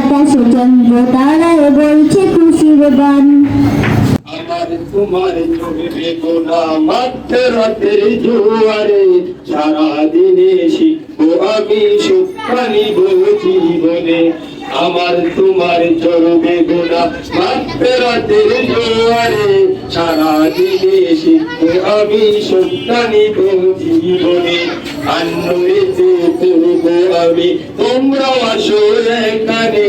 বাতাসে চন্দ্র তারায় বলছে খুশির গান আমার তোমার চোখে গোনা মাঠে রাতের জোয়ারে সারাদিনে শিখব আমি সুখানি জীবনে। আমার তোমার চরবে গোনা মাত্র রাতের জোয়ারে সারাদিনে শিখতে আমি সত্যানি জীবনে। আন্নয়েতে করব আমি তোমরা আসো এখানে।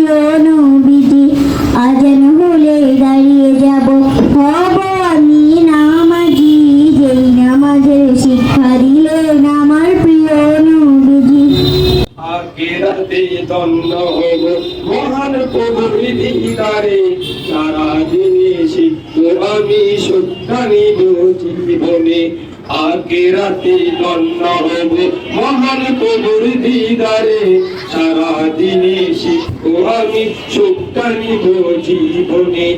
হব। মহান সারাদিনে শিখব আমি সত্তা নিব জীবনে। আখেরাতে দণ্ড হব। মহান সারাদিনে শিখব আমি জীবনে।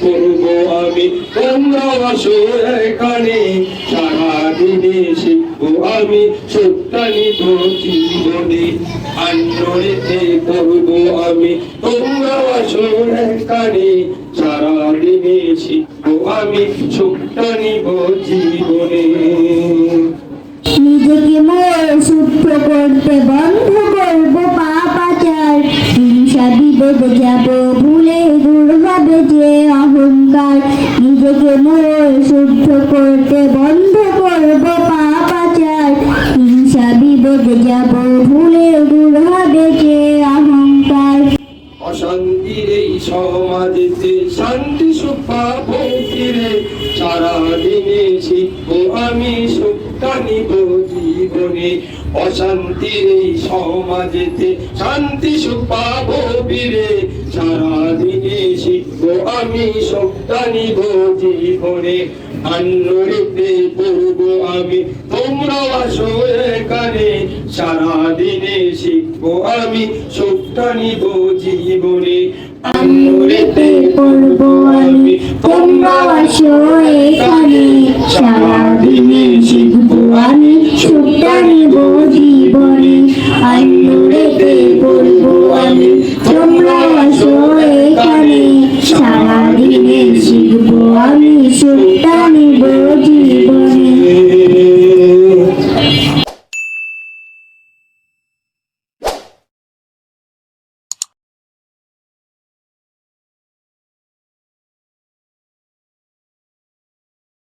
পড়ব আমি এখানে। সারাদিনে শিখব আমি সত্যানি তো জীবনে আন্নরেতে পড়ব আমি। তোমরা আসো এখানে সারাদিনে শিখব আমি সত্যানি জীবনে। নিজেকে মোর শুদ্ধ করতে বন্ধ করব পাপাচার হিংসা বিবেক যাব, ভুলে দূর হবে যে অহংকার। নিজেকে মোর শুদ্ধ করতে বন্ধ করব হিংসা যাব ভুলে হবে যে অহংকার অশান্তির এই সমাজেতে শান্তি সুখ পাবো ফিরে। সারাদিনে শিখব আমি সুখটা নিব জীবনে। অশান্তির এই সমাজেতে শান্তি সুখ পাবো ফিরে সারাদিনে শিখব আমি সুখটা নিব জীবনে। আন্নরেতে পড়ব আমি, তোমরা আসো এখানে। সারাদিনে শিখব আমি সুখটা নিব জীবনে। আন্নুরেতে পড়ব আমি, তোমরা আসো এখানে। সারাদিনে শিখব আমি আনিব জীবনে আন্দোরেতে বলব আমি তোমরা আসো এখানে সারাদিনে শিখব আমি সুলতান